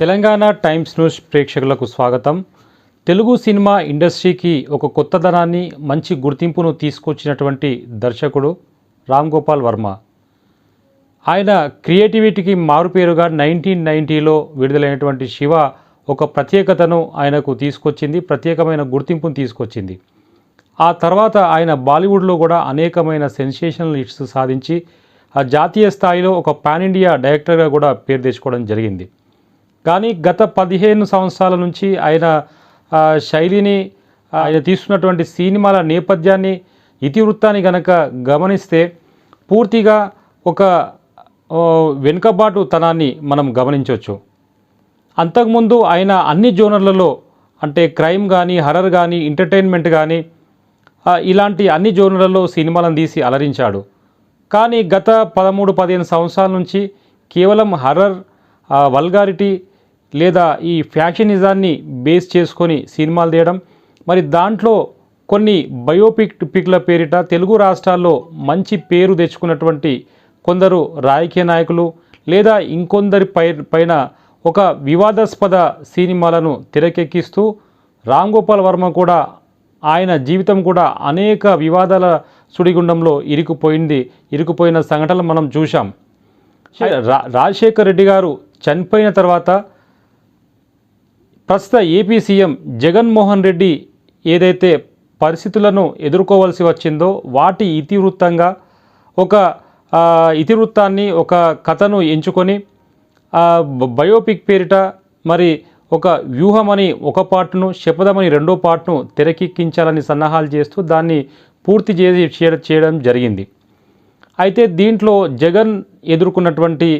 Telangana times news ప్రేక్షకులకు స్వాగతం. Telugu cinema ఇండస్ట్రీకి ఒక కొత్తదనాన్ని మంచి గుర్తింపును తీసుకొచ్చినటువంటి దర్శకుడు రామ్ గోపాల్ వర్మ. ఆయన క్రియేటివిటీకి మారుపేరుగా నైన్టీన్ నైంటీలో విడుదలైనటువంటి శివ ఒక ప్రత్యేకతను ఆయనకు తీసుకొచ్చింది ప్రత్యేకమైన గుర్తింపును తీసుకొచ్చింది. ఆ తర్వాత ఆయన బాలీవుడ్లో కూడా అనేకమైన సెన్సేషనల్ హిట్స్ సాధించి ఆ జాతీయ స్థాయిలో ఒక పాన్ ఇండియా డైరెక్టర్గా కూడా పేరు తెచ్చుకోవడం జరిగింది. కానీ గత పదిహేను సంవత్సరాల నుంచి ఆయన శైలిని ఆయన తీసుకున్నటువంటి సినిమాల నేపథ్యాన్ని ఇతివృత్తాన్ని గనక గమనిస్తే పూర్తిగా ఒక వెనుకబాటు తనాన్ని మనం గమనించవచ్చు. అంతకుముందు ఆయన అన్ని జోనర్లలో అంటే క్రైమ్ కానీ హర్రర్ కానీ ఎంటర్టైన్మెంట్ కానీ ఇలాంటి అన్ని జోనర్లలో సినిమాలను తీసి అలరించాడు. కానీ గత పదమూడు పదిహేను సంవత్సరాల నుంచి కేవలం హర్రర్ వల్గారిటీ లేదా ఈ ఫ్యాక్షనిజాన్ని బేస్ చేసుకొని సినిమాలు తీయడం మరి దాంట్లో కొన్ని బయోపిక్ పిక్ల పేరిట తెలుగు రాష్ట్రాల్లో మంచి పేరు తెచ్చుకున్నటువంటి కొందరు రాజకీయ నాయకులు లేదా ఇంకొందరి పై పైన ఒక వివాదాస్పద సినిమాలను తెరకెక్కిస్తూ రామ్ గోపాల్ వర్మ కూడా ఆయన జీవితం కూడా అనేక వివాదాల సుడిగుండంలో ఇరుకుపోయింది ఇరుకుపోయిన సంఘటనలు మనం చూశాం. రాజశేఖర్ రెడ్డి గారు చనిపోయిన తర్వాత ప్రస్తుత ఏపీ సీఎం జగన్మోహన్ రెడ్డి ఏదైతే పరిస్థితులను ఎదుర్కోవాల్సి వచ్చిందో వాటి ఇతివృత్తంగా ఒక ఇతివృత్తాన్ని ఒక కథను ఎంచుకొని బయోపిక్ పేరిట మరి ఒక వ్యూహమని ఒక పార్ట్ను శపథమని రెండో పార్ట్ను తెరకెక్కించాలని సన్నాహాలు చేస్తూ దాన్ని పూర్తి చేసి చేయడం- చేయడం జరిగింది. అయితే దీంట్లో జగన్ ఎదుర్కొన్నటువంటి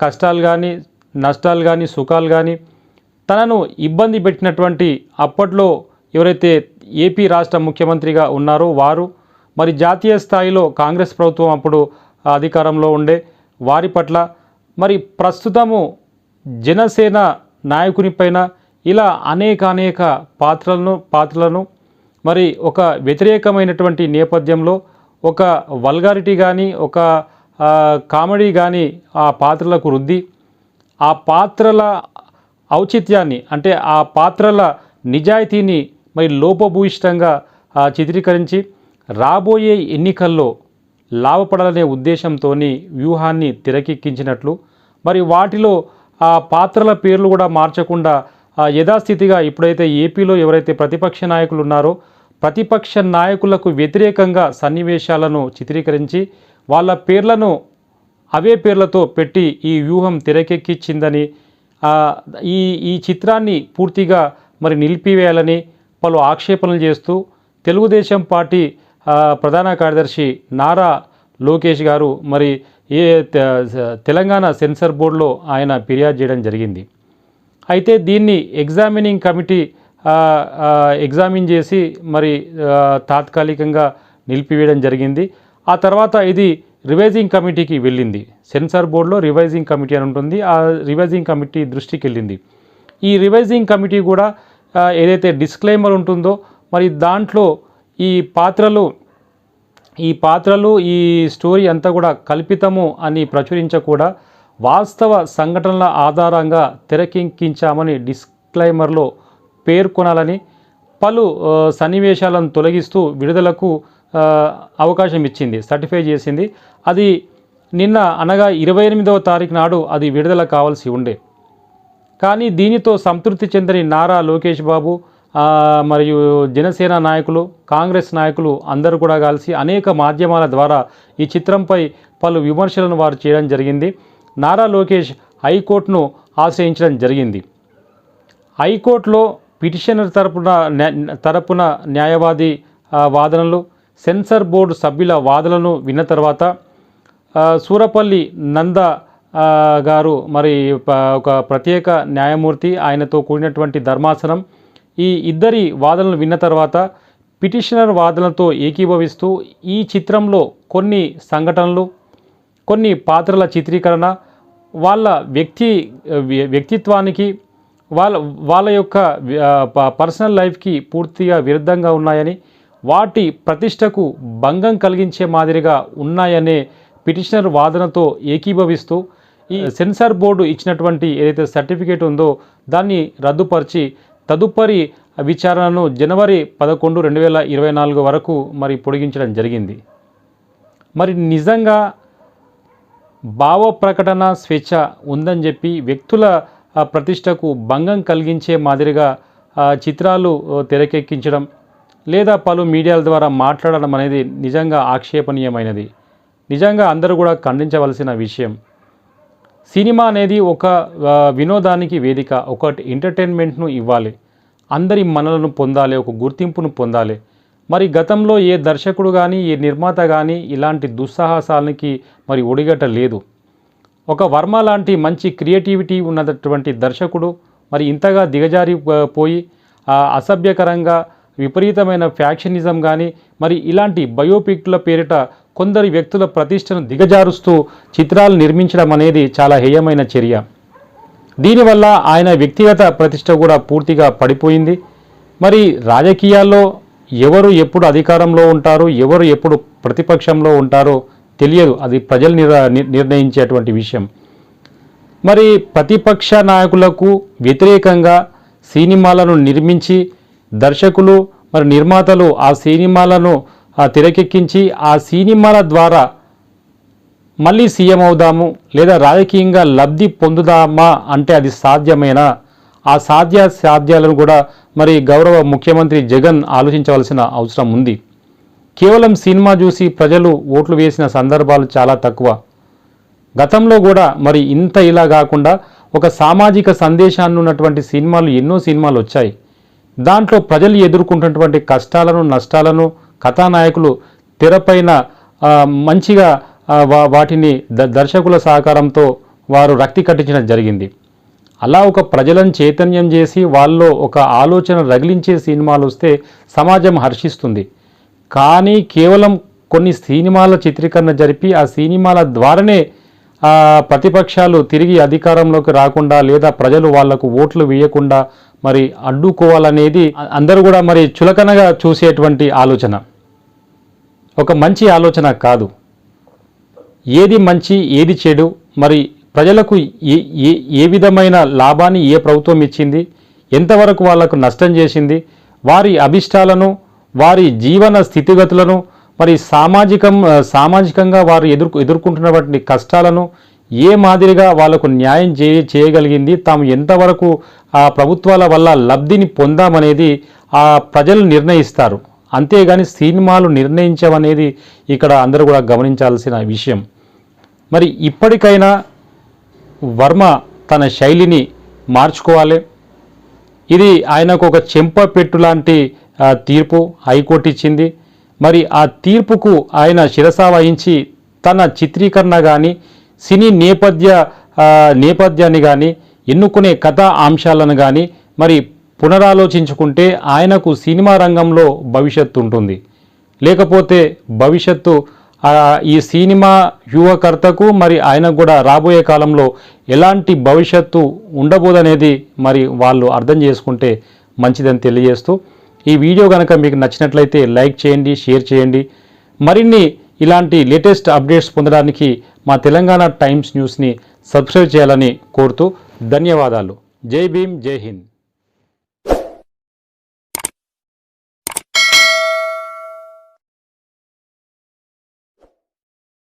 కష్టాలు కానీ నష్టాలు కానీ సుఖాలు కానీ తనను ఇబ్బంది పెట్టినటువంటి అప్పట్లో ఎవరైతే ఏపీ రాష్ట్ర ముఖ్యమంత్రిగా ఉన్నారో వారు మరి జాతీయ స్థాయిలో కాంగ్రెస్ ప్రభుత్వం అప్పుడు అధికారంలో ఉండే వారి పట్ల మరి ప్రస్తుతము జనసేన నాయకుని పైన ఇలా అనేక అనేక పాత్రలను పాత్రలను మరి ఒక వ్యతిరేకమైనటువంటి నేపథ్యంలో ఒక వల్గారిటీ కానీ ఒక కామెడీ కానీ ఆ పాత్రలకు రుద్ది ఆ పాత్రల ఔచిత్యాన్ని అంటే ఆ పాత్రల నిజాయితీని మరి లోపభూయిష్టంగా చిత్రీకరించి రాబోయే ఎన్నికల్లో లాభపడాలనే ఉద్దేశంతో వ్యూహాన్ని తెరకెక్కించినట్లు మరి వాటిలో ఆ పాత్రల పేర్లు కూడా మార్చకుండా యథాస్థితిగా ఇప్పుడైతే ఏపీలో ఎవరైతే ప్రతిపక్ష నాయకులు ఉన్నారో ప్రతిపక్ష నాయకులకు వ్యతిరేకంగా సన్నివేశాలను చిత్రీకరించి వాళ్ళ పేర్లను అవే పేర్లతో పెట్టి ఈ వ్యూహం తెరకెక్కించిందని ఈ ఈ చిత్రాన్ని పూర్తిగా మరి నిలిపివేయాలని పలు ఆక్షేపణలు చేస్తూ తెలుగుదేశం పార్టీ ప్రధాన కార్యదర్శి నారా లోకేష్ గారు మరి ఏ తెలంగాణ సెన్సార్ బోర్డులో ఆయన ఫిర్యాదు చేయడం జరిగింది. అయితే దీన్ని ఎగ్జామినింగ్ కమిటీ ఎగ్జామిన్ చేసి మరి తాత్కాలికంగా నిలిపివేయడం జరిగింది. ఆ తర్వాత ఇది రివైజింగ్ కమిటీకి వెళ్ళింది. సెన్సార్ బోర్డులో రివైజింగ్ కమిటీ అని ఉంటుంది. ఆ రివైజింగ్ కమిటీ దృష్టికి వెళ్ళింది. ఈ రివైజింగ్ కమిటీ కూడా ఏదైతే డిస్క్లైమర్ ఉంటుందో మరి దాంట్లో ఈ పాత్రలు ఈ పాత్రలు ఈ స్టోరీ అంతా కూడా కల్పితము అని ప్రచురించకూడా వాస్తవ సంఘటనల ఆధారంగా తెరకెక్కించామని డిస్క్లైమర్లో పేర్కొనాలని పలు సన్నివేశాలను తొలగిస్తూ విడుదలకు అవకాశం ఇచ్చింది సర్టిఫై చేసింది. అది నిన్న అనగా ఇరవై ఎనిమిదవ తారీఖు నాడు అది విడుదల కావాల్సి ఉండే. కానీ దీనితో సంతృప్తి చెందని నారా లోకేష్ బాబు మరియు జనసేన నాయకులు కాంగ్రెస్ నాయకులు అందరూ కూడా కలిసి అనేక మాధ్యమాల ద్వారా ఈ చిత్రంపై పలు విమర్శలను వారు చేయడం జరిగింది. నారా లోకేష్ హైకోర్టును ఆశ్రయించడం జరిగింది. హైకోర్టులో పిటిషనర్ తరపున తరపున న్యాయవాది వాదనలు సెన్సార్ బోర్డు సభ్యుల వాదనలను విన్న తర్వాత సూరపల్లి నంద గారు మరి ఒక ప్రత్యేక న్యాయమూర్తి ఆయనతో కూడినటువంటి ధర్మాసనం. ఈ ఇద్దరి వాదనలు విన్న తర్వాత పిటిషనర్ వాదనలతో ఏకీభవిస్తూ ఈ చిత్రంలో కొన్ని సంఘటనలు కొన్ని పాత్రల చిత్రీకరణ వాళ్ళ వ్యక్తి వ్యక్తిత్వానికి వాళ్ళ వాళ్ళ యొక్క పర్సనల్ లైఫ్కి పూర్తిగా విరుద్ధంగా ఉన్నాయని వాటి ప్రతిష్టకు భంగం కలిగించే మాదిరిగా ఉన్నాయనే పిటిషనర్ వాదనతో ఏకీభవిస్తూ ఈ సెన్సార్ బోర్డు ఇచ్చినటువంటి ఏదైతే సర్టిఫికేట్ ఉందో దాన్ని రద్దుపరిచి తదుపరి విచారణను జనవరి పదకొండు రెండు వేల ఇరవై నాలుగు వరకు మరి పొడిగించడం జరిగింది. మరి నిజంగా భావ ప్రకటన స్వేచ్ఛ ఉందని చెప్పి వ్యక్తుల ప్రతిష్టకు భంగం కలిగించే మాదిరిగా చిత్రాలు తెరకెక్కించడం లేదా పలు మీడియాల ద్వారా మాట్లాడడం అనేది నిజంగా ఆక్షేపణీయమైనది. నిజంగా అందరూ కూడా ఖండించవలసిన విషయం. సినిమా అనేది ఒక వినోదానికి వేదిక ఒకటి ఎంటర్టైన్మెంట్ను ఇవ్వాలి. అందరి మనలను పొందాలి ఒక గుర్తింపును పొందాలి. మరి గతంలో ఏ దర్శకుడు కానీ ఏ నిర్మాత కానీ ఇలాంటి దుస్సాహసాలకి మరి ఒడిగట్ట లేదు. ఒక వర్మ లాంటి మంచి క్రియేటివిటీ ఉన్నటువంటి దర్శకుడు మరి ఇంతగా దిగజారిపోయి అసభ్యకరంగా విపరీతమైన ఫ్యాక్షనిజం కానీ మరి ఇలాంటి బయోపిక్ల పేరిట కొందరి వ్యక్తుల ప్రతిష్టను దిగజారుస్తూ చిత్రాలు నిర్మించడం అనేది చాలా హేయమైన చర్య. దీనివల్ల ఆయన వ్యక్తిగత ప్రతిష్ట కూడా పూర్తిగా పడిపోయింది. మరి రాజకీయాల్లో ఎవరు ఎప్పుడు అధికారంలో ఉంటారు ఎవరు ఎప్పుడు ప్రతిపక్షంలో ఉంటారో తెలియదు. అది ప్రజలు నిర్ణయించేటువంటి విషయం. మరి ప్రతిపక్ష నాయకులకు వ్యతిరేకంగా సినిమాలను నిర్మించి దర్శకులు మరి నిర్మాతలు ఆ సినిమాలను తెరకెక్కించి ఆ సినిమాల ద్వారా మళ్ళీ సీఎం అవుదాము లేదా రాజకీయంగా లబ్ధి పొందుదామా అంటే అది సాధ్యమేనా? ఆ సాధ్య సాధ్యాలను కూడా మరి గౌరవ ముఖ్యమంత్రి జగన్ ఆలోచించవలసిన అవసరం ఉంది. కేవలం సినిమా చూసి ప్రజలు ఓట్లు వేసిన సందర్భాలు చాలా తక్కువ. గతంలో కూడా మరి ఇంత ఇలా కాకుండా ఒక సామాజిక సందేశాన్ని ఉన్నటువంటి సినిమాలు ఎన్నో సినిమాలు వచ్చాయి. దాంట్లో ప్రజలు ఎదుర్కొంటున్నటువంటి కష్టాలను నష్టాలను కథానాయకులు తెరపైన మంచిగా వా- వాటిని ద- దర్శకుల సహకారంతో వారు రక్తి కట్టించడం జరిగింది. అలా ఒక ప్రజలను చైతన్యం చేసి వాళ్ళలో ఒక ఆలోచన రగిలించే సినిమాలు వస్తే సమాజం హర్షిస్తుంది. కానీ కేవలం కొన్ని సినిమాల చిత్రీకరణ జరిపి ఆ సినిమాల ద్వారానే ప్రతిపక్షాలు తిరిగి అధికారంలోకి రాకుండా లేదా ప్రజలు వాళ్ళకు ఓట్లు వేయకుండా మరి అడ్డుకోవాలనేది అందరూ కూడా మరి చులకనగా చూసేటువంటి ఆలోచన. ఒక మంచి ఆలోచన కాదు. ఏది మంచి ఏది చెడు మరి ప్రజలకు ఏ ఏ ఏ విధమైన లాభాన్ని ఏ ప్రభుత్వం ఇచ్చింది ఎంతవరకు వాళ్ళకు నష్టం చేసింది వారి అభిష్టాలను వారి జీవన స్థితిగతులను మరి సామాజికం సామాజికంగా వారు ఎదుర్కొ ఎదుర్కొంటున్నటువంటి కష్టాలను ఏ మాదిరిగా వాళ్ళకు న్యాయం చే చేయగలిగింది తాము ఎంతవరకు ఆ ప్రభుత్వాల వల్ల లబ్ధిని పొందామనేది ఆ ప్రజలు నిర్ణయిస్తారు. అంతేగాని సినిమాలు నిర్ణయించవనేది ఇక్కడ అందరూ కూడా గమనించాల్సిన విషయం. మరి ఇప్పటికైనా వర్మ తన శైలిని మార్చుకోవాలి. ఇది ఆయనకు ఒక చెంపపెట్టు లాంటి తీర్పు హైకోర్టు ఇచ్చింది. మరి ఆ తీర్పుకు ఆయన శిరస వహించి తన చిత్రీకరణ కానీ సినీ నేపథ్య నేపథ్యాన్ని కానీ ఎన్నుకునే కథా అంశాలను కానీ మరి పునరాలోచించుకుంటే ఆయనకు సినిమా రంగంలో భవిష్యత్తు ఉంటుంది. లేకపోతే భవిష్యత్తు ఈ సినిమా యువకర్తకు మరి ఆయనకు కూడా రాబోయే కాలంలో ఎలాంటి భవిష్యత్తు ఉండబోదనేది మరి వాళ్ళు అర్థం చేసుకుంటే మంచిదని తెలియజేస్తూ ఈ వీడియో కనుక మీకు నచ్చినట్లయితే లైక్ చేయండి షేర్ చేయండి. మరిన్ని ఇలాంటి లేటెస్ట్ అప్డేట్స్ పొందడానికి మా తెలంగాణ టైమ్స్ న్యూస్ని సబ్స్క్రైబ్ చేయాలని కోరుతూ ధన్యవాదాలు. జై భీమ్ జై హింద్.